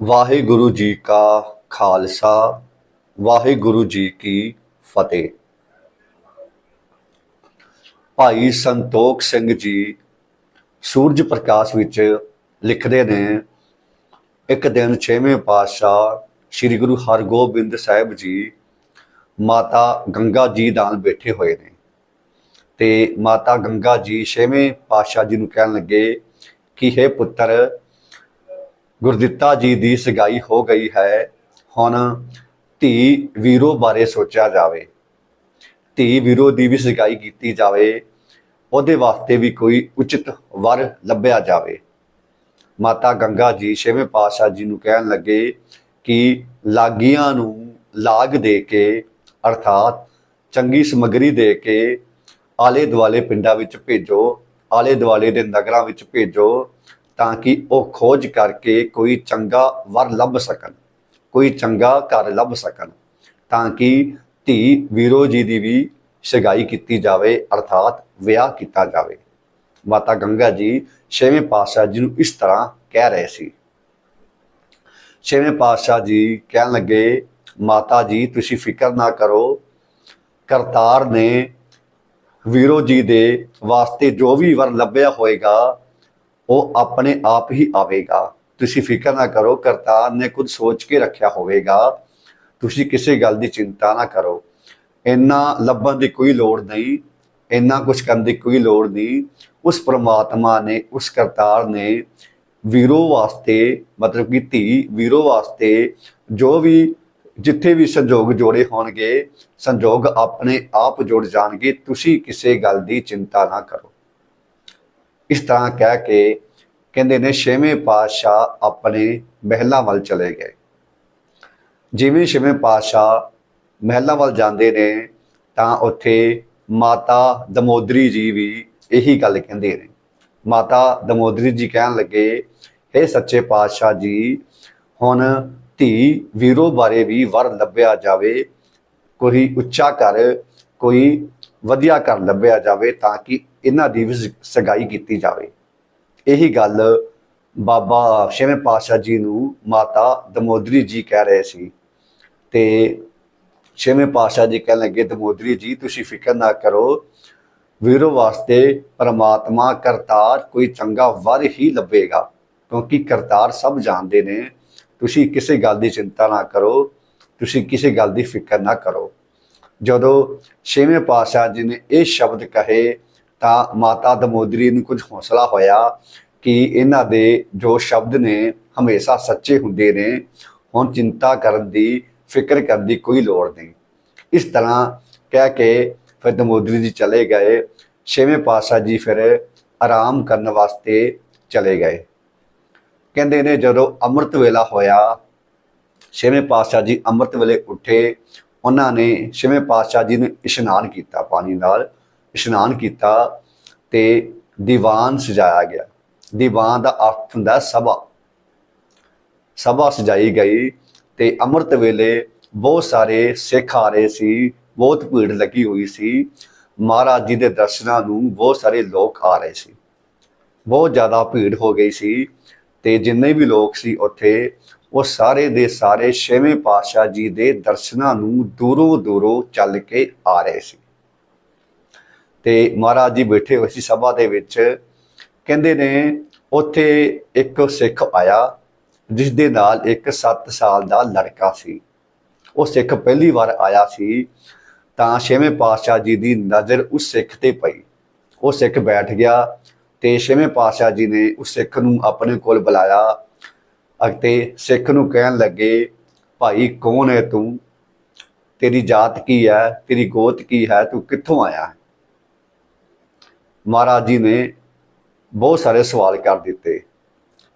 ਵਾਹਿਗੁਰੂ ਜੀ ਕਾ ਖਾਲਸਾ, ਵਾਹਿਗੁਰੂ ਜੀ ਕੀ ਫਤਿਹ। ਭਾਈ ਸੰਤੋਖ ਸਿੰਘ ਜੀ ਸੂਰਜ ਪ੍ਰਕਾਸ਼ ਵਿੱਚ ਲਿਖਦੇ ਨੇ, ਇੱਕ ਦਿਨ ਛੇਵੇਂ ਪਾਤਸ਼ਾਹ ਸ੍ਰੀ ਗੁਰੂ ਹਰਗੋਬਿੰਦ ਸਾਹਿਬ ਜੀ ਮਾਤਾ ਗੰਗਾ ਜੀ ਨਾਲ ਬੈਠੇ ਹੋਏ ਨੇ ਤੇ ਮਾਤਾ ਗੰਗਾ ਜੀ ਛੇਵੇਂ ਪਾਤਸ਼ਾਹ ਜੀ ਨੂੰ ਕਹਿਣ ਲੱਗੇ ਕਿ हे ਪੁੱਤਰ ਗੁਰਦਿੱਤਾ ਜੀ ਦੀ ਸਗਾਈ ਹੋ ਗਈ ਹੈ, ਹੁਣ ਧੀ ਵੀਰੋ ਬਾਰੇ ਸੋਚਿਆ ਜਾਵੇ। ਧੀ ਵੀਰੋ ਦੀ ਵੀ ਸਗਾਈ ਕੀਤੀ ਜਾਵੇ, ਉਹਦੇ ਵਾਸਤੇ ਵੀ ਕੋਈ ਉਚਿਤ ਵਰ ਲੱਭਿਆ ਜਾਵੇ। ਮਾਤਾ ਗੰਗਾ ਜੀ ਛੇਵੇਂ ਪਾਤਸ਼ਾਹ ਜੀ ਨੂੰ ਕਹਿਣ ਲੱਗੇ ਕਿ ਲਾਗੀਆਂ ਨੂੰ ਲਾਗ ਦੇ ਕੇ, ਅਰਥਾਤ ਚੰਗੀ ਸਮਗਰੀ ਦੇ ਕੇ ਆਲੇ ਦੁਆਲੇ ਪਿੰਡਾਂ ਵਿੱਚ ਭੇਜੋ ਆਲੇ ਦੁਆਲੇ ਦੇ ਨਗਰਾਂ ਵਿੱਚ ਭੇਜੋ ਤਾਂ ਕਿ ਉਹ ਖੋਜ ਕਰਕੇ ਕੋਈ ਚੰਗਾ ਵਰ ਲੱਭ ਸਕਣ, ਕੋਈ ਚੰਗਾ ਘਰ ਲੱਭ ਸਕਣ, ਤਾਂ ਕਿ ਧੀ ਵੀਰੋ ਜੀ ਦੀ ਵੀ ਸਗਾਈ ਕੀਤੀ ਜਾਵੇ, ਅਰਥਾਤ ਵਿਆਹ ਕੀਤਾ ਜਾਵੇ। ਮਾਤਾ ਗੰਗਾ ਜੀ ਛੇਵੇਂ ਪਾਤਸ਼ਾਹ ਜੀ ਨੂੰ ਇਸ ਤਰ੍ਹਾਂ ਕਹਿ ਰਹੇ ਸੀ। ਛੇਵੇਂ ਪਾਤਸ਼ਾਹ ਜੀ ਕਹਿਣ ਲੱਗੇ, ਮਾਤਾ ਜੀ, ਤੁਸੀਂ ਫਿਕਰ ਨਾ ਕਰੋ। ਕਰਤਾਰ ਨੇ ਵੀਰੋ ਜੀ ਦੇ ਵਾਸਤੇ ਜੋ ਵੀ ਵਰ ਲੱਭਿਆ ਹੋਏਗਾ ਉਹ ਆਪਣੇ ਆਪ ਹੀ ਆਵੇਗਾ। ਤੁਸੀਂ ਫਿਕਰ ਨਾ ਕਰੋ, ਕਰਤਾਰ ਨੇ ਕੁਝ ਸੋਚ ਕੇ ਰੱਖਿਆ ਹੋਵੇਗਾ। ਤੁਸੀਂ ਕਿਸੇ ਗੱਲ ਦੀ ਚਿੰਤਾ ਨਾ ਕਰੋ। ਇੰਨਾ ਲੱਭਣ ਦੀ ਕੋਈ ਲੋੜ ਨਹੀਂ, ਇੰਨਾ ਕੁਝ ਕਰਨ ਦੀ ਕੋਈ ਲੋੜ ਨਹੀਂ। ਉਸ ਪ੍ਰਮਾਤਮਾ ਨੇ, ਉਸ ਕਰਤਾਰ ਨੇ ਵੀਰੋ ਵਾਸਤੇ, ਮਤਲਬ ਕਿ ਧੀ ਵੀਰੋ ਵਾਸਤੇ ਜੋ ਵੀ, ਜਿੱਥੇ ਵੀ ਸੰਜੋਗ ਜੋੜੇ ਹੋਣਗੇ, ਸੰਜੋਗ ਆਪਣੇ ਆਪ ਜੁੜ ਜਾਣਗੇ। ਤੁਸੀਂ ਕਿਸੇ ਗੱਲ ਦੀ ਚਿੰਤਾ ਨਾ ਕਰੋ। ਇਸ ਤਰ੍ਹਾਂ ਕਹਿ ਕੇ ਕਹਿੰਦੇ ਨੇ ਛੇਵੇਂ ਪਾਤਸ਼ਾਹ ਆਪਣੇ ਮਹਿਲਾਂ ਵੱਲ ਚਲੇ ਗਏ। ਜਿਵੇਂ ਛੇਵੇਂ ਪਾਤਸ਼ਾਹ ਮਹਿਲਾਂ ਵੱਲ ਜਾਂਦੇ ਨੇ, ਤਾਂ ਉੱਥੇ ਮਾਤਾ ਦਮੋਦਰੀ ਜੀ ਵੀ ਇਹੀ ਗੱਲ ਕਹਿੰਦੇ ਨੇ। ਮਾਤਾ ਦਮੋਦਰੀ ਜੀ ਕਹਿਣ ਲੱਗੇ हे ਸੱਚੇ ਪਾਤਸ਼ਾਹ ਜੀ, ਹੁਣ ਧੀ ਵੀਰੋ ਬਾਰੇ ਵੀ ਵਰ ਲੱਭਿਆ ਜਾਵੇ, ਕੋਈ ਉੱਚਾ ਘਰ ਕੋਈ ਵਧੀਆ ਘਰ ਲੱਭਿਆ ਜਾਵੇ ਤਾਂ ਕਿ ਇਹਨਾਂ ਦੀ ਵੀ ਸਗਾਈ ਕੀਤੀ ਜਾਵੇ। ਇਹੀ ਗੱਲ ਬਾਬਾ ਛੇਵੇਂ ਪਾਤਸ਼ਾਹ ਜੀ ਨੂੰ ਮਾਤਾ ਦਮੋਦਰੀ ਜੀ ਕਹਿ ਰਹੇ ਸੀ। ਤੇ ਛੇਵੇਂ ਪਾਤਸ਼ਾਹ ਜੀ ਕਹਿਣ ਲੱਗੇ, ਦਮੋਦਰੀ ਜੀ, ਤੁਸੀਂ ਫਿਕਰ ਨਾ ਕਰੋ। ਵੀਰੋ ਵਾਸਤੇ ਪਰਮਾਤਮਾ ਕਰਤਾਰ ਕੋਈ ਚੰਗਾ ਵਰ ਹੀ ਲੱਭੇਗਾ। ਕਿਉਂਕਿ ਕਰਤਾਰ ਸਭ ਜਾਣਦੇ ਨੇ। ਤੁਸੀਂ ਕਿਸੇ ਗੱਲ ਦੀ ਚਿੰਤਾ ਨਾ ਕਰੋ। ਤੁਸੀਂ ਕਿਸੇ ਗੱਲ ਦੀ ਫਿਕਰ ਨਾ ਕਰੋ। ਜਦੋਂ ਛੇਵੇਂ ਪਾਤਸ਼ਾਹ ਜੀ ਨੇ ਇਹ ਸ਼ਬਦ ਕਹੇ ਤਾਂ ਮਾਤਾ ਦਮੋਦਰੀ ਨੂੰ ਕੁਝ ਹੌਸਲਾ ਹੋਇਆ ਕਿ ਇਹਨਾਂ ਦੇ ਜੋ ਸ਼ਬਦ ਨੇ ਹਮੇਸ਼ਾ ਸੱਚੇ ਹੁੰਦੇ ਨੇ, ਹੁਣ ਚਿੰਤਾ ਕਰਨ ਦੀ ਫਿਕਰ ਕਰਨ ਦੀ ਕੋਈ ਲੋੜ ਨਹੀਂ। ਇਸ ਤਰ੍ਹਾਂ ਕਹਿ ਕੇ ਫਿਰ ਦਮੋਦਰੀ ਜੀ ਚਲੇ ਗਏ। ਛੇਵੇਂ ਪਾਤਸ਼ਾਹ ਜੀ ਫਿਰ ਆਰਾਮ ਕਰਨ ਵਾਸਤੇ ਚਲੇ ਗਏ। ਕਹਿੰਦੇ ਨੇ ਜਦੋਂ ਅੰਮ੍ਰਿਤ ਵੇਲਾ ਹੋਇਆ, ਛੇਵੇਂ ਪਾਤਸ਼ਾਹ ਜੀ ਅੰਮ੍ਰਿਤ ਵੇਲੇ ਉੱਠੇ। ਉਹਨਾਂ ਨੇ ਛੇਵੇਂ ਪਾਤਸ਼ਾਹ ਜੀ ਨੇ ਇਸ਼ਨਾਨ ਕੀਤਾ ਪਾਣੀ ਨਾਲ। ਇਸ਼ਨਾਨ ਕੀਤਾ ਤੇ ਦੀਵਾਨ ਸਜਾਇਆ ਗਿਆ। ਦੀਵਾਨ ਦਾ ਅਰਥ ਹੁੰਦਾ ਸਭਾ। ਸਭਾ ਸਜਾਈ ਗਈ ਤੇ ਅੰਮ੍ਰਿਤ ਵੇਲੇ ਬਹੁਤ ਸਾਰੇ ਸਿੱਖ ਆ ਰਹੇ ਸੀ, ਬਹੁਤ ਭੀੜ ਲੱਗੀ ਹੋਈ ਸੀ। ਮਹਾਰਾਜ ਜੀ ਦੇ ਦਰਸ਼ਨਾਂ ਨੂੰ ਬਹੁਤ ਸਾਰੇ ਲੋਕ ਆ ਰਹੇ ਸੀ। ਬਹੁਤ ਜ਼ਿਆਦਾ ਭੀੜ ਹੋ ਗਈ ਸੀ ਤੇ ਜਿੰਨੇ ਵੀ ਲੋਕ ਸੀ ਉੱਥੇ, ਉਹ ਸਾਰੇ ਦੇ ਸਾਰੇ ਛੇਵੇਂ ਪਾਤਸ਼ਾਹ ਜੀ ਦੇ ਦਰਸ਼ਨਾਂ ਨੂੰ ਦੂਰੋਂ ਦੂਰੋਂ ਚੱਲ ਕੇ ਆ ਰਹੇ ਸੀ। ਤੇ ਮਹਾਰਾਜ ਜੀ ਬੈਠੇ ਹੋਏ ਸੀ ਸਭਾ ਦੇ ਵਿੱਚ। ਕਹਿੰਦੇ ਨੇ, ਉੱਥੇ ਇੱਕ ਸਿੱਖ ਆਇਆ ਜਿਸ ਦੇ ਨਾਲ ਇੱਕ 7 ਸਾਲ ਦਾ ਲੜਕਾ ਸੀ। ਉਹ ਸਿੱਖ ਪਹਿਲੀ ਵਾਰ ਆਇਆ ਸੀ, ਤਾਂ ਛੇਵੇਂ ਪਾਤਸ਼ਾਹ ਜੀ ਦੀ ਨਜ਼ਰ ਉਸ ਸਿੱਖ ਤੇ ਪਈ। ਉਹ ਸਿੱਖ ਬੈਠ ਗਿਆ ਤੇ ਛੇਵੇਂ ਪਾਤਸ਼ਾਹ ਜੀ ਨੇ ਉਸ ਸਿੱਖ ਨੂੰ ਆਪਣੇ ਕੋਲ ਬੁਲਾਇਆ ਅਤੇ ਸਿੱਖ ਨੂੰ ਕਹਿਣ ਲੱਗੇ, ਭਾਈ, ਕੌਣ ਹੈ ਤੂੰ? ਤੇਰੀ ਜਾਤ ਕੀ ਹੈ? ਤੇਰੀ ਗੋਤ ਕੀ ਹੈ? ਤੂੰ ਕਿੱਥੋਂ ਆਇਆ? ਮਹਾਰਾਜ ਜੀ ਨੇ ਬਹੁਤ ਸਾਰੇ ਸਵਾਲ ਕਰ ਦਿੱਤੇ।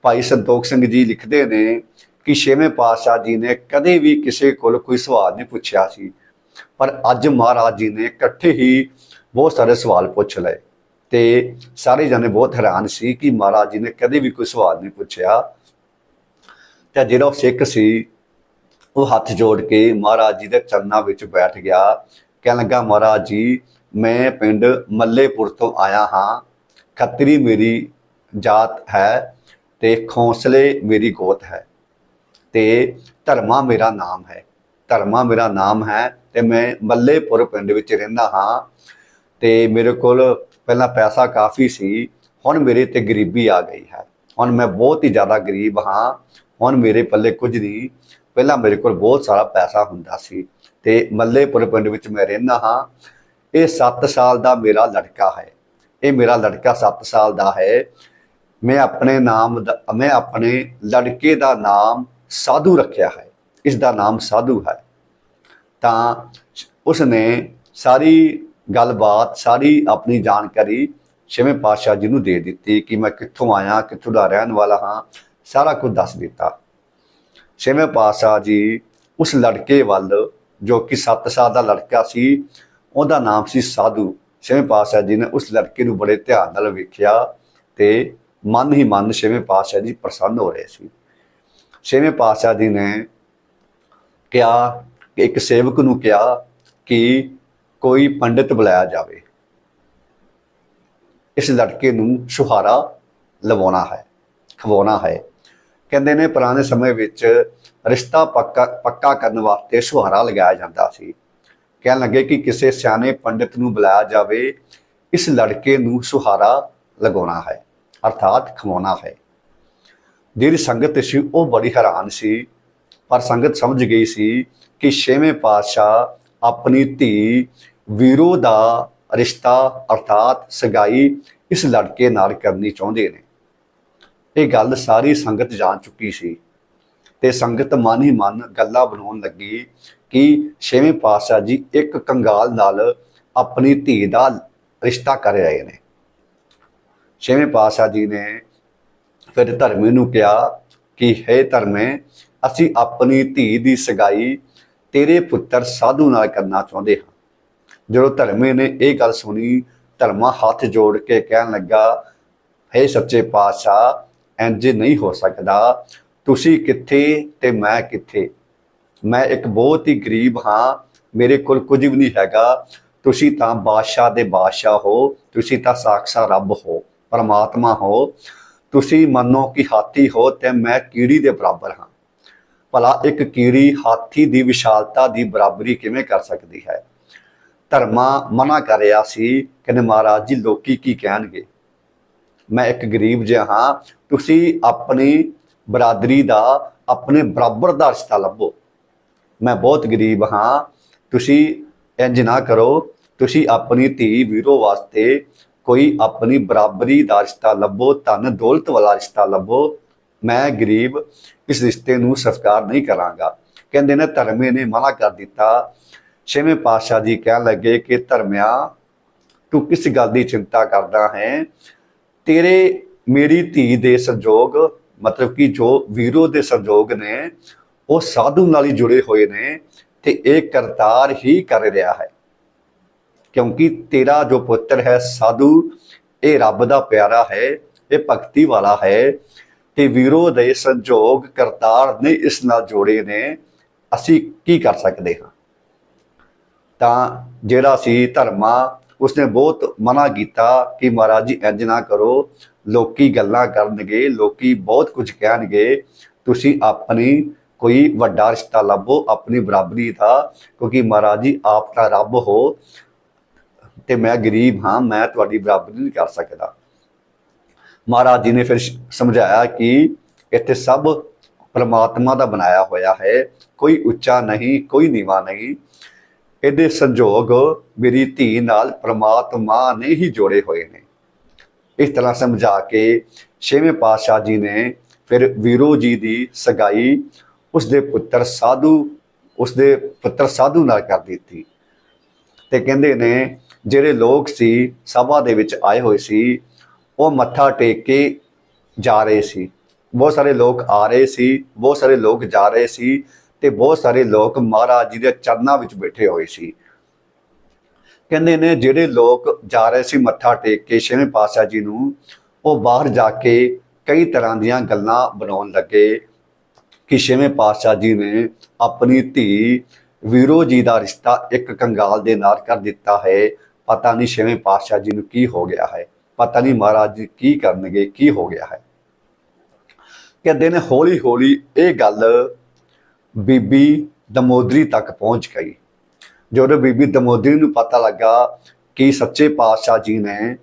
ਭਾਈ ਸੰਤੋਖ ਸਿੰਘ ਜੀ ਲਿਖਦੇ ਨੇ ਕਿ ਛੇਵੇਂ ਪਾਤਸ਼ਾਹ ਜੀ ਨੇ ਕਦੇ ਵੀ ਕਿਸੇ ਕੋਲ ਕੋਈ ਸਵਾਲ ਨਹੀਂ ਪੁੱਛਿਆ ਸੀ, ਪਰ ਅੱਜ ਮਹਾਰਾਜ ਜੀ ਨੇ ਇਕੱਠੇ ਹੀ ਬਹੁਤ ਸਾਰੇ ਸਵਾਲ ਪੁੱਛ ਲਏ ਤੇ ਸਾਰੇ ਜਣੇ ਬਹੁਤ ਹੈਰਾਨ ਸੀ ਕਿ ਮਹਾਰਾਜ ਜੀ ਨੇ ਕਦੇ ਵੀ ਕੋਈ ਸਵਾਲ ਨਹੀਂ ਪੁੱਛਿਆ। ਤੇ ਜਿਹੜਾ ਉਹ ਸਿੱਖ ਸੀ, ਉਹ ਹੱਥ ਜੋੜ ਕੇ ਮਹਾਰਾਜ ਜੀ ਦੇ ਚਰਨਾਂ ਵਿੱਚ ਬੈਠ ਗਿਆ। ਕਹਿਣ ਲੱਗਾ, ਮਹਾਰਾਜ ਜੀ ਮੈਂ ਪਿੰਡ ਮੱਲੇਪੁਰ ਤੋਂ ਆਇਆ ਹਾਂ। ਖੱਤਰੀ ਮੇਰੀ ਜਾਤ ਹੈ ਤੇ ਖੌਂਸਲੇ ਮੇਰੀ ਗੋਤ ਹੈ ਤੇ ਧਰਮਾ ਮੇਰਾ ਨਾਮ ਹੈ। ਧਰਮਾ ਮੇਰਾ ਨਾਮ ਹੈ ਤੇ ਮੈਂ ਮੱਲੇਪੁਰ ਪਿੰਡ ਵਿੱਚ ਰਹਿੰਦਾ ਹਾਂ ਤੇ ਮੇਰੇ ਕੋਲ ਪਹਿਲਾਂ ਪੈਸਾ ਕਾਫੀ ਸੀ। ਹੁਣ ਮੇਰੇ ਤੇ ਗਰੀਬੀ ਆ ਗਈ ਹੈ। ਹੁਣ ਮੈਂ ਬਹੁਤ ਹੀ ਜ਼ਿਆਦਾ ਗਰੀਬ ਹਾਂ। ਹੁਣ ਮੇਰੇ ਪੱਲੇ ਕੁਝ ਨਹੀਂ। ਪਹਿਲਾਂ ਮੇਰੇ ਕੋਲ ਬਹੁਤ ਸਾਰਾ ਪੈਸਾ ਹੁੰਦਾ ਸੀ ਤੇ ਮੱਲੇਪੁਰ ਪਿੰਡ ਵਿੱਚ ਮੈਂ ਰਹਿੰਦਾ ਹਾਂ। ਇਹ 7 ਸਾਲ ਦਾ ਮੇਰਾ ਲੜਕਾ ਹੈ। ਇਹ ਮੇਰਾ ਲੜਕਾ 7 ਸਾਲ ਦਾ ਹੈ। ਮੈਂ ਆਪਣੇ ਨਾਮ ਦਾ, ਮੈਂ ਆਪਣੇ ਲੜਕੇ ਦਾ ਨਾਮ ਸਾਧੂ ਰੱਖਿਆ ਹੈ। ਇਸ ਦਾ ਨਾਮ ਸਾਧੂ ਹੈ। ਤਾਂ ਉਸਨੇ ਸਾਰੀ ਗੱਲਬਾਤ, ਸਾਰੀ ਆਪਣੀ ਜਾਣਕਾਰੀ ਛੇਵੇਂ ਪਾਤਸ਼ਾਹ ਜੀ ਨੂੰ ਦੇ ਦਿੱਤੀ ਕਿ ਮੈਂ ਕਿੱਥੋਂ ਆਇਆ, ਕਿੱਥੋਂ ਦਾ ਰਹਿਣ ਵਾਲਾ ਹਾਂ, ਸਾਰਾ ਕੁਝ ਦੱਸ ਦਿੱਤਾ। ਛੇਵੇਂ ਪਾਤਸ਼ਾਹ ਜੀ ਉਸ ਲੜਕੇ ਵੱਲ, ਜੋ ਕਿ 7 ਸਾਲ ਦਾ ਲੜਕਾ ਸੀ ਉਹਦਾ ਨਾਮ ਸੀ ਸਾਧੂ। ਛੇਵੇਂ ਪਾਤਸ਼ਾਹ ਜੀ ਨੇ ਉਸ ਲੜਕੇ ਨੂੰ ਬੜੇ ਧਿਆਨ ਨਾਲ ਵੇਖਿਆ ਤੇ ਮਨ ਹੀ ਮਨ ਛੇਵੇਂ ਪਾਤਸ਼ਾਹ ਜੀ ਪ੍ਰਸੰਨ ਹੋ ਰਹੇ ਸੀ। ਛੇਵੇਂ ਪਾਤਸ਼ਾਹ ਜੀ ਨੇ ਕਿਹਾ, ਇੱਕ ਸੇਵਕ ਨੂੰ ਕਿਹਾ ਕਿ ਕੋਈ ਪੰਡਿਤ ਬੁਲਾਇਆ ਜਾਵੇ। ਇਸ ਲੜਕੇ ਨੂੰ ਸੁਹਾਰਾ ਲਵਾਉਣਾ ਹੈ, ਖਵਾਉਣਾ ਹੈ। ਕਹਿੰਦੇ ਨੇ ਪੁਰਾਣੇ ਸਮੇਂ ਵਿੱਚ ਰਿਸ਼ਤਾ ਪੱਕਾ ਪੱਕਾ ਕਰਨ ਵਾਸਤੇ ਸੁਹਾਰਾ ਲਗਾਇਆ ਜਾਂਦਾ ਸੀ। ਕਹਿਣ ਲੱਗੇ ਕਿ ਕਿਸੇ ਸਿਆਣੇ ਪੰਡਿਤ ਨੂੰ ਬੁਲਾਇਆ ਜਾਵੇ, ਇਸ ਲੜਕੇ ਨੂੰ ਸੁਹਾਰਾ ਲਗਾਉਣਾ ਹੈ, ਅਰਥਾਤ ਖਵਾਉਣਾ ਹੈ। ਜਿਹੜੀ ਸੰਗਤ ਸੀ, ਉਹ ਬੜੀ ਹੈਰਾਨ ਸੀ, ਪਰ ਸੰਗਤ ਸਮਝ ਗਈ ਸੀ ਕਿ ਛੇਵੇਂ ਪਾਤਸ਼ਾਹ ਆਪਣੀ ਧੀ ਵੀਰੋ ਦਾ ਰਿਸ਼ਤਾ, ਅਰਥਾਤ ਸਗਾਈ ਇਸ ਲੜਕੇ ਨਾਲ ਕਰਨੀ ਚਾਹੁੰਦੇ ਨੇ। ਇਹ ਗੱਲ ਸਾਰੀ ਸੰਗਤ ਜਾਣ ਚੁੱਕੀ ਸੀ ਤੇ ਸੰਗਤ ਮਨ ਹੀ ਮਨ ਗੱਲਾਂ ਬਣਾਉਣ ਲੱਗੀ ਕਿ ਛੇਵੇਂ ਪਾਤਸ਼ਾਹ ਜੀ ਇੱਕ ਕੰਗਾਲ ਨਾਲ ਆਪਣੀ ਧੀ ਦਾ ਰਿਸ਼ਤਾ ਕਰ ਰਹੇ ਨੇ। ਛੇਵੇਂ ਪਾਤਸ਼ਾਹ ਜੀ ਨੇ ਫਿਰ ਧਰਮੇ ਨੂੰ ਕਿਹਾ ਕਿ, ਹੈ ਧਰਮੇ, ਅਸੀਂ ਆਪਣੀ ਧੀ ਦੀ ਸਗਾਈ ਤੇਰੇ ਪੁੱਤਰ ਸਾਧੂ ਨਾਲ ਕਰਨਾ ਚਾਹੁੰਦੇ ਹਾਂ। ਜਦੋਂ ਧਰਮੇ ਨੇ ਇਹ ਗੱਲ ਸੁਣੀ, ਧਰਮਾ ਹੱਥ ਜੋੜ ਕੇ ਕਹਿਣ ਲੱਗਾ, ਹੈ ਸੱਚੇ ਪਾਤਸ਼ਾਹ ਇੰਜ ਨਹੀਂ ਹੋ ਸਕਦਾ। ਤੁਸੀਂ ਕਿੱਥੇ ਤੇ ਮੈਂ ਕਿੱਥੇ? ਮੈਂ ਇੱਕ ਬਹੁਤ ਹੀ ਗਰੀਬ ਹਾਂ, ਮੇਰੇ ਕੋਲ ਕੁਝ ਵੀ ਨਹੀਂ ਹੈਗਾ। ਤੁਸੀਂ ਤਾਂ ਬਾਦਸ਼ਾਹ ਦੇ ਬਾਦਸ਼ਾਹ ਹੋ, ਤੁਸੀਂ ਤਾਂ ਸਾਖਸ਼ਾ ਰੱਬ ਹੋ, ਪਰਮਾਤਮਾ ਹੋ। ਤੁਸੀਂ ਮੰਨੋ ਕਿ ਹਾਥੀ ਹੋ ਤੇ ਮੈਂ ਕੀੜੀ ਦੇ ਬਰਾਬਰ ਹਾਂ। ਭਲਾ ਇੱਕ ਕੀੜੀ ਹਾਥੀ ਦੀ ਵਿਸ਼ਾਲਤਾ ਦੀ ਬਰਾਬਰੀ ਕਿਵੇਂ ਕਰ ਸਕਦੀ ਹੈ? ਧਰਮਾ ਮਨਾ ਕਰ ਰਿਹਾ ਸੀ, ਕਹਿੰਦੇ ਮਹਾਰਾਜ ਜੀ, ਲੋਕੀ ਕੀ ਕਹਿਣਗੇ? ਮੈਂ ਇੱਕ ਗਰੀਬ ਜਿਹਾ ਹਾਂ, ਤੁਸੀਂ ਆਪਣੀ ਬਰਾਦਰੀ ਦਾ, ਆਪਣੇ ਬਰਾਬਰ ਦਾ ਰਿਸ਼ਤਾ ਲੱਭੋ। ਮੈਂ ਬਹੁਤ ਗਰੀਬ ਹਾਂ। ਤੁਸੀਂ ਇੰਜ ਨਾ ਕਰੋ। ਤੁਸੀਂ ਆਪਣੀ ਧੀ ਵੀਰੋ ਵਾਸਤੇ ਕੋਈ ਆਪਣੀ ਬਰਾਬਰੀ ਦਾ ਰਿਸ਼ਤਾ ਲੱਭੋ, ਧਨ ਦੌਲਤ ਵਾਲਾ ਰਿਸ਼ਤਾ ਲੱਭੋ। ਮੈਂ ਗਰੀਬ, ਇਸ ਰਿਸ਼ਤੇ ਨੂੰ ਸਵੀਕਾਰ ਨਹੀਂ ਕਰਾਂਗਾ। ਕਹਿੰਦੇ ਨੇ ਧਰਮੇ ਨੇ ਮਨਾ ਕਰ ਦਿੱਤਾ। ਛੇਵੇਂ ਪਾਤਸ਼ਾਹ ਜੀ ਕਹਿਣ ਲੱਗੇ ਕਿ, ਧਰਮਿਆ, ਤੂੰ ਕਿਸ ਗੱਲ ਦੀ ਚਿੰਤਾ ਕਰਦਾ ਹੈ? ਤੇਰੇ, ਮੇਰੀ ਧੀ ਦੇ ਸੰਜੋਗ, ਮਤਲਬ ਕਿ ਜੋ ਵੀਰੋ ਦੇ ਸੰਜੋਗ ਨੇ ਉਹ ਸਾਧੂ ਨਾਲ ਹੀ ਜੁੜੇ ਹੋਏ ਨੇ ਤੇ ਇਹ ਕਰਤਾਰ ਹੀ ਕਰ ਰਿਹਾ ਹੈ। ਕਿਉਂਕਿ ਤੇਰਾ ਜੋ ਪੁੱਤਰ ਹੈ ਸਾਧੂ, ਇਹ ਰੱਬ ਦਾ ਪਿਆਰਾ ਹੈ, ਇਹ ਭਗਤੀ ਵਾਲਾ ਹੈ ਤੇ ਵੀਰੋ ਦੇ ਸੰਜੋਗ ਕਰਤਾਰ ਨੇ ਇਸ ਨਾਲ ਜੋੜੇ ਨੇ। ਅਸੀਂ ਕੀ ਕਰ ਸਕਦੇ ਹਾਂ? ਤਾਂ ਜਿਹੜਾ ਸੀ ਧਰਮਾ, ਉਸਨੇ ਬਹੁਤ ਮਨਾ ਕੀਤਾ ਕਿ ਮਹਾਰਾਜ ਜੀ, ਇੰਜ ਨਾ ਕਰੋ, ਲੋਕੀ ਗੱਲਾਂ ਕਰਨਗੇ, ਲੋਕੀ ਬਹੁਤ ਕੁਝ ਕਹਿਣਗੇ, ਤੁਸੀਂ ਆਪਣੀ ਕੋਈ ਵੱਡਾ ਰਿਸ਼ਤਾ ਲੱਭੋ ਆਪਣੀ ਬਰਾਬਰੀ ਦਾ, ਕਿਉਂਕਿ ਮਹਾਰਾਜ ਜੀ, ਆਪ ਤਾਂ ਰੱਬ ਹੋ ਤੇ ਮੈਂ ਗਰੀਬ ਹਾਂ, ਮੈਂ ਤੁਹਾਡੀ ਬਰਾਬਰੀ ਨਹੀਂ ਕਰ ਸਕਦਾ। ਮਹਾਰਾਜ ਜੀ ਨੇ ਫਿਰ ਸਮਝਾਇਆ ਕਿ ਇੱਥੇ ਸਭ ਪ੍ਰਮਾਤਮਾ ਦਾ ਬਣਾਇਆ ਹੋਇਆ ਹੈ, ਕੋਈ ਉੱਚਾ ਨਹੀਂ, ਕੋਈ ਨੀਵਾਂ ਨਹੀਂ। ਇਹਦੇ ਸੰਜੋਗ ਮੇਰੀ ਧੀ ਨਾਲ ਪ੍ਰਮਾਤਮਾ ਨੇ ਹੀ ਜੋੜੇ ਹੋਏ ਨੇ। ਇਸ ਤਰ੍ਹਾਂ ਸਮਝਾ ਕੇ ਛੇਵੇਂ ਪਾਤਸ਼ਾਹ ਜੀ ਨੇ ਫਿਰ ਵੀਰੋ ਜੀ ਦੀ ਸਗਾਈ ਉਸਦੇ ਪੁੱਤਰ ਸਾਧੂ, ਉਸਦੇ ਪੁੱਤਰ ਸਾਧੂ ਨਾਲ ਕਰ ਦਿੱਤੀ। ਤੇ ਕਹਿੰਦੇ ਨੇ, ਜਿਹੜੇ ਲੋਕ ਸੀ, ਸਭਾ ਦੇ ਵਿੱਚ ਆਏ ਹੋਏ ਸੀ, ਉਹ ਮੱਥਾ ਟੇਕ ਕੇ ਜਾ ਰਹੇ ਸੀ। ਬਹੁਤ ਸਾਰੇ ਲੋਕ ਆ ਰਹੇ ਸੀ, ਬਹੁਤ ਸਾਰੇ ਲੋਕ ਜਾ ਰਹੇ ਸੀ ਤੇ ਬਹੁਤ ਸਾਰੇ ਲੋਕ ਮਹਾਰਾਜ ਜੀ ਦੇ ਚਰਨਾਂ ਵਿੱਚ ਬੈਠੇ ਹੋਏ ਸੀ। ਕਹਿੰਦੇ ਨੇ, ਜਿਹੜੇ ਲੋਕ ਜਾ ਰਹੇ ਸੀ ਮੱਥਾ ਟੇਕ ਕੇ ਛੇਵੇਂ ਪਾਤਸ਼ਾਹ ਜੀ ਨੂੰ, ਉਹ ਬਾਹਰ ਜਾ ਕੇ ਕਈ ਤਰ੍ਹਾਂ ਦੀਆਂ ਗੱਲਾਂ ਬਣਾਉਣ ਲੱਗੇ। ਕਿ ਛੇਵੇਂ ਪਾਤਸ਼ਾਹ ਜੀ ਨੇ ਆਪਣੀ ਧੀ ਵੀਰੋ ਜੀ ਦਾ ਰਿਸ਼ਤਾ ਇੱਕ ਕੰਗਾਲ ਦੇ ਨਾਲ ਕਰ ਦਿੱਤਾ ਹੈ। ਪਤਾ ਨਹੀਂ ਛੇਵੇਂ ਪਾਤਸ਼ਾਹ ਜੀ ਨੂੰ ਕੀ ਹੋ ਗਿਆ ਹੈ। ਪਤਾ ਨਹੀਂ ਮਹਾਰਾਜ ਜੀ ਕੀ ਕਰਨਗੇ, ਕੀ ਹੋ ਗਿਆ ਹੈ। ਕਹਿੰਦੇ ਨੇ ਹੌਲੀ ਹੌਲੀ ਇਹ ਗੱਲ ਬੀਬੀ ਦਮੋਦਰੀ ਤੱਕ ਪਹੁੰਚ ਗਈ। ਜਦੋਂ ਬੀਬੀ ਦਮੋਦਰੀ ਨੂੰ ਪਤਾ ਲੱਗਾ ਕਿ ਸੱਚੇ ਪਾਤਸ਼ਾਹ ਜੀ ਨੇ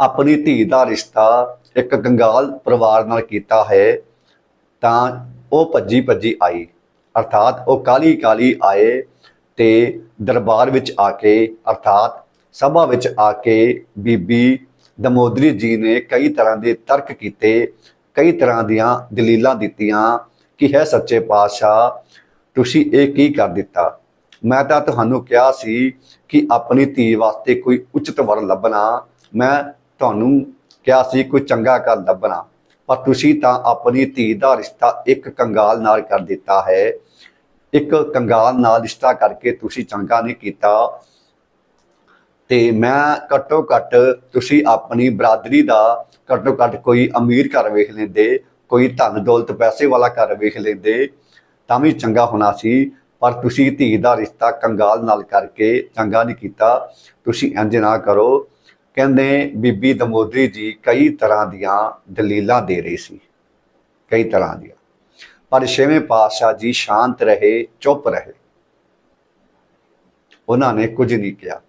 ਆਪਣੀ ਧੀ ਦਾ ਰਿਸ਼ਤਾ ਇੱਕ ਕੰਗਾਲ ਪਰਿਵਾਰ ਨਾਲ ਕੀਤਾ ਹੈ ਤਾਂ ਉਹ ਭੱਜੀ ਭੱਜੀ ਆਈ। ਅਰਥਾਤ ਉਹ ਕਾਲੀ ਕਾਲੀ ਆਏ ਤੇ ਦਰਬਾਰ ਵਿੱਚ ਆ ਕੇ, ਅਰਥਾਤ ਸਭਾ ਵਿੱਚ ਆ ਕੇ ਬੀਬੀ ਦਮੋਦਰੀ ਜੀ ਨੇ ਕਈ ਤਰ੍ਹਾਂ ਦੇ ਤਰਕ ਕੀਤੇ, ਕਈ ਤਰ੍ਹਾਂ ਦੀਆਂ ਦਲੀਲਾਂ ਦਿੱਤੀਆਂ ਕਿ ਹੈ ਸੱਚੇ ਪਾਤਸ਼ਾਹ, ਤੁਸੀਂ ਇਹ ਕੀ ਕਰ ਦਿੱਤਾ? ਮੈਂ ਤਾਂ ਤੁਹਾਨੂੰ ਕਿਹਾ ਸੀ ਕਿ ਆਪਣੀ ਧੀ ਵਾਸਤੇ ਕੋਈ ਉਚਿਤ ਵਰ ਲੱਭਣਾ। ਮੈਂ ਤੁਹਾਨੂੰ ਕਿਹਾ ਸੀ ਕੋਈ ਚੰਗਾ ਘਰ ਲੱਭਣਾ। ਪਰ ਤੁਸੀਂ ਤਾਂ ਆਪਣੀ ਧੀ ਦਾ ਰਿਸ਼ਤਾ ਇੱਕ ਕੰਗਾਲ ਨਾਲ ਕਰ ਦਿੱਤਾ ਹੈ। ਇੱਕ ਕੰਗਾਲ ਨਾਲ ਰਿਸ਼ਤਾ ਕਰਕੇ ਤੁਸੀਂ ਚੰਗਾ ਨਹੀਂ ਕੀਤਾ। ਤੇ ਮੈਂ ਘੱਟੋ ਘੱਟ ਤੁਸੀਂ ਆਪਣੀ ਬਰਾਦਰੀ ਦਾ ਘੱਟੋ ਘੱਟ ਕੋਈ ਅਮੀਰ ਘਰ ਵੇਖ ਲੈਂਦੇ, ਕੋਈ ਧਨ ਦੌਲਤ ਪੈਸੇ ਵਾਲਾ ਘਰ ਵੇਖ ਲੈਂਦੇ, ਤਾਂ ਵੀ ਚੰਗਾ ਹੋਣਾ ਸੀ। ਪਰ ਤੁਸੀਂ ਧੀ ਦਾ ਰਿਸ਼ਤਾ ਕੰਗਾਲ ਨਾਲ ਕਰਕੇ ਚੰਗਾ ਨਹੀਂ ਕੀਤਾ। ਤੁਸੀਂ ਇੰਜ ਨਾ ਕਰੋ। ਕਹਿੰਦੇ ਬੀਬੀ ਦਮੋਦਰੀ ਜੀ ਕਈ ਤਰ੍ਹਾਂ ਦੀਆਂ ਦਲੀਲਾਂ ਦੇ ਰਹੀ ਸੀ। ਕਈ ਤਰ੍ਹਾਂ ਦੀਆਂ। ਪਰ ਛੇਵੇਂ ਪਾਤਸ਼ਾਹ ਜੀ ਸ਼ਾਂਤ ਰਹੇ, ਚੁੱਪ ਰਹੇ। ਉਹਨਾਂ ਨੇ ਕੁਝ ਨਹੀਂ ਕਿਹਾ।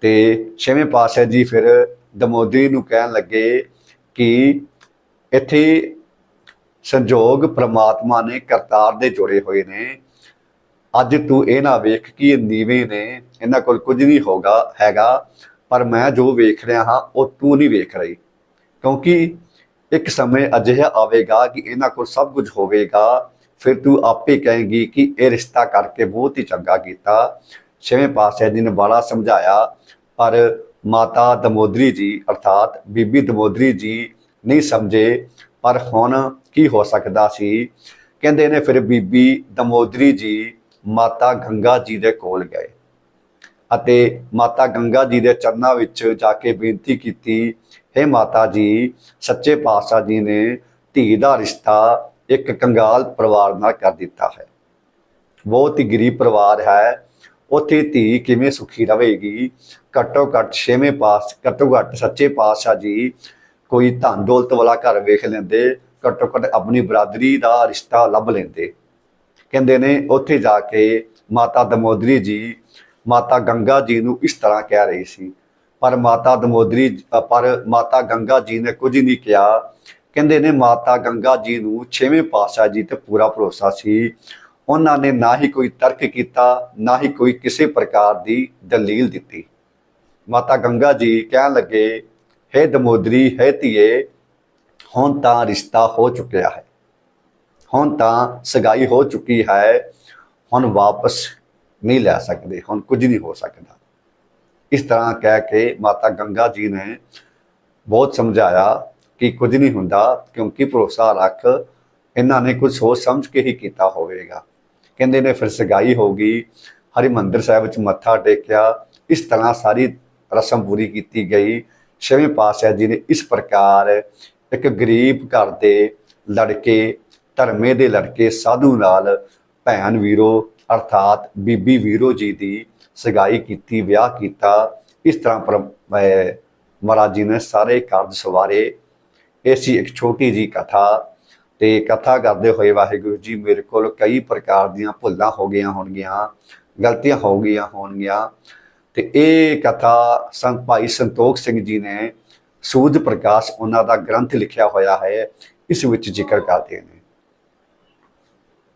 ਤੇ ਛੇਵੇਂ ਪਾਤਸ਼ਾਹ ਜੀ ਫਿਰ ਦਮੋਦਰੀ ਨੂੰ ਕਹਿਣ ਲੱਗੇ ਕਿ ਇੱਥੇ ਸੰਜੋਗ ਪ੍ਰਮਾਤਮਾ ਨੇ ਕਰਤਾਰ ਦੇ ਜੋੜੇ ਹੋਏ ਨੇ। ਅੱਜ ਤੂੰ ਇਹ ਨਾ ਵੇਖ ਕਿ ਨੀਵੇਂ ਨੇ, ਇਹਨਾਂ ਕੋਲ ਕੁਝ ਨਹੀਂ ਹੋਗਾ, ਹੈਗਾ। ਪਰ ਮੈਂ ਜੋ ਵੇਖ ਰਿਹਾ ਹਾਂ, ਉਹ ਤੂੰ ਨਹੀਂ ਵੇਖ ਰਹੀ। ਕਿਉਂਕਿ ਇੱਕ ਸਮੇਂ ਅਜਿਹਾ ਆਵੇਗਾ ਕਿ ਇਹਨਾਂ ਕੋਲ ਸਭ ਕੁਝ ਹੋਵੇਗਾ। ਫਿਰ ਤੂੰ ਆਪੇ ਕਹੇਂਗੀ ਕਿ ਇਹ ਰਿਸ਼ਤਾ ਕਰਕੇ ਬਹੁਤ ਹੀ ਚੰਗਾ ਕੀਤਾ। ਛੇਵੇਂ ਪਾਤਸ਼ਾਹ ਜੀ ਨੇ ਬੜਾ ਸਮਝਾਇਆ, ਪਰ ਮਾਤਾ ਦਮੋਦਰੀ ਜੀ, ਅਰਥਾਤ ਬੀਬੀ ਦਮੋਦਰੀ ਜੀ ਨਹੀਂ ਸਮਝੇ। ਪਰ ਹੁਣ ਕੀ ਹੋ ਸਕਦਾ ਸੀ? ਕਹਿੰਦੇ ਨੇ ਫਿਰ ਬੀਬੀ ਦਮੋਦਰੀ ਜੀ ਮਾਤਾ ਗੰਗਾ ਜੀ ਦੇ ਕੋਲ ਗਏ। ਅਤੇ ਮਾਤਾ ਗੰਗਾ ਜੀ ਦੇ ਚਰਨਾਂ ਵਿੱਚ ਜਾ ਕੇ ਬੇਨਤੀ ਕੀਤੀ, ਹੈ ਮਾਤਾ ਜੀ, ਸੱਚੇ ਪਾਤਸ਼ਾਹ ਜੀ ਨੇ ਧੀ ਦਾ ਰਿਸ਼ਤਾ ਇੱਕ ਕੰਗਾਲ ਪਰਿਵਾਰ ਨਾਲ ਕਰ ਦਿੱਤਾ ਹੈ। ਬਹੁਤ ਹੀ ਗਰੀਬ ਪਰਿਵਾਰ ਹੈ। ਉੱਥੇ ਧੀ ਕਿਵੇਂ ਸੁਖੀ ਰਹੇਗੀ? ਘੱਟੋ ਘੱਟ ਛੇਵੇਂ ਪਾਸ, ਘੱਟੋ ਘੱਟ ਸੱਚੇ ਪਾਤਸ਼ਾਹ ਜੀ ਕੋਈ ਧਨ ਦੌਲਤ ਵਾਲਾ ਘਰ ਵੇਖ ਲੈਂਦੇ, ਘੱਟੋ ਘੱਟ ਆਪਣੀ ਬਰਾਦਰੀ ਦਾ ਰਿਸ਼ਤਾ ਲੱਭ ਲੈਂਦੇ। ਕਹਿੰਦੇ ਨੇ, ਉੱਥੇ ਜਾ ਕੇ ਮਾਤਾ ਦਮੋਦਰੀ ਜੀ ਮਾਤਾ ਗੰਗਾ ਜੀ ਨੂੰ ਇਸ ਤਰ੍ਹਾਂ ਕਹਿ ਰਹੀ ਸੀ। ਪਰ ਮਾਤਾ ਦਮੋਦਰੀ ਪਰ ਮਾਤਾ ਗੰਗਾ ਜੀ ਨੇ ਕੁਝ ਨਹੀਂ ਕਿਹਾ। ਕਹਿੰਦੇ ਨੇ ਮਾਤਾ ਗੰਗਾ ਜੀ ਨੂੰ ਛੇਵੇਂ ਪਾਤਸ਼ਾਹ ਜੀ ਤੇ ਪੂਰਾ ਭਰੋਸਾ ਸੀ। ਉਹਨਾਂ ਨੇ ਨਾ ਹੀ ਕੋਈ ਤਰਕ ਕੀਤਾ, ਨਾ ਹੀ ਕੋਈ ਕਿਸੇ ਪ੍ਰਕਾਰ ਦੀ ਦਲੀਲ ਦਿੱਤੀ। ਮਾਤਾ ਗੰਗਾ ਜੀ ਕਹਿਣ ਲੱਗੇ, ਹੈ ਦਮੋਦਰੀ, ਹੈ ਧੀਏ, ਹੁਣ ਤਾਂ ਰਿਸ਼ਤਾ ਹੋ ਚੁੱਕਿਆ ਹੈ। ਹੁਣ ਤਾਂ ਸਗਾਈ ਹੋ ਚੁੱਕੀ ਹੈ। ਹੁਣ ਵਾਪਸ ਨਹੀਂ ਲੈ ਸਕਦੇ ਹੁਣ ਕੁਝ ਨਹੀਂ ਹੋ ਸਕਦਾ। ਇਸ ਤਰ੍ਹਾਂ ਕਹਿ ਕੇ ਮਾਤਾ ਗੰਗਾ ਜੀ ਨੇ ਬਹੁਤ ਸਮਝਾਇਆ ਕਿ ਕੁਝ ਨਹੀਂ ਹੁੰਦਾ ਕਿਉਂਕਿ ਭਰੋਸਾ ਰੱਖ, ਇਹਨਾਂ ਨੇ ਕੁਝ ਸੋਚ ਸਮਝ ਕੇ ਹੀ ਕੀਤਾ ਹੋਵੇਗਾ। ਕਹਿੰਦੇ ਨੇ ਫਿਰ ਸਗਾਈ ਹੋ ਗਈ, ਹਰਿਮੰਦਰ ਸਾਹਿਬ ਵਿੱਚ ਮੱਥਾ ਟੇਕਿਆ, ਇਸ ਤਰ੍ਹਾਂ ਸਾਰੀ ਰਸਮ ਪੂਰੀ ਕੀਤੀ ਗਈ। ਛੇਵੇਂ ਪਾਤਸ਼ਾਹ ਜੀ ਨੇ ਇਸ ਪ੍ਰਕਾਰ ਇੱਕ ਗਰੀਬ ਘਰ ਦੇ ਲੜਕੇ, ਧਰਮੇ ਦੇ ਲੜਕੇ, ਸਾਧੂ ਨਾਲ ਭੈਣ ਵੀਰੋ ਅਰਥਾਤ ਬੀਬੀ ਵੀਰੋ ਜੀ ਦੀ ਸਗਾਈ ਕੀਤੀ, ਵਿਆਹ ਕੀਤਾ। ਇਸ ਤਰ੍ਹਾਂ ਪਰ ਮਹਾਰਾਜ ਜੀ ਨੇ ਸਾਰੇ ਕਾਰਜ ਸਵਾਰੇ। ਇਹ ਸੀ ਇੱਕ ਛੋਟੀ ਜੀ ਕਥਾ ਤੇ ਕਥਾ ਕਰਦੇ ਹੋਏ ਵਾਹਿਗੁਰੂ ਜੀ ਮੇਰੇ ਕੋਲ ਕਈ ਪ੍ਰਕਾਰ ਦੀਆਂ ਭੁੱਲਾਂ ਹੋ ਗਈਆਂ ਹੋਣਗੀਆਂ, ਗਲਤੀਆਂ ਹੋ ਗਈਆਂ ਹੋਣਗੀਆਂ। ਤੇ ਇਹ ਕਥਾ ਸੰਤ ਭਾਈ ਸੰਤੋਖ ਸਿੰਘ ਜੀ ਨੇ ਸੂਝ ਪ੍ਰਕਾਸ਼ ਉਹਨਾਂ ਦਾ ਗ੍ਰੰਥ ਲਿਖਿਆ ਹੋਇਆ ਹੈ। ਇਸ ਵਿੱਚ ਜ਼ਿਕਰ ਕਰਦੇ ਨੇ।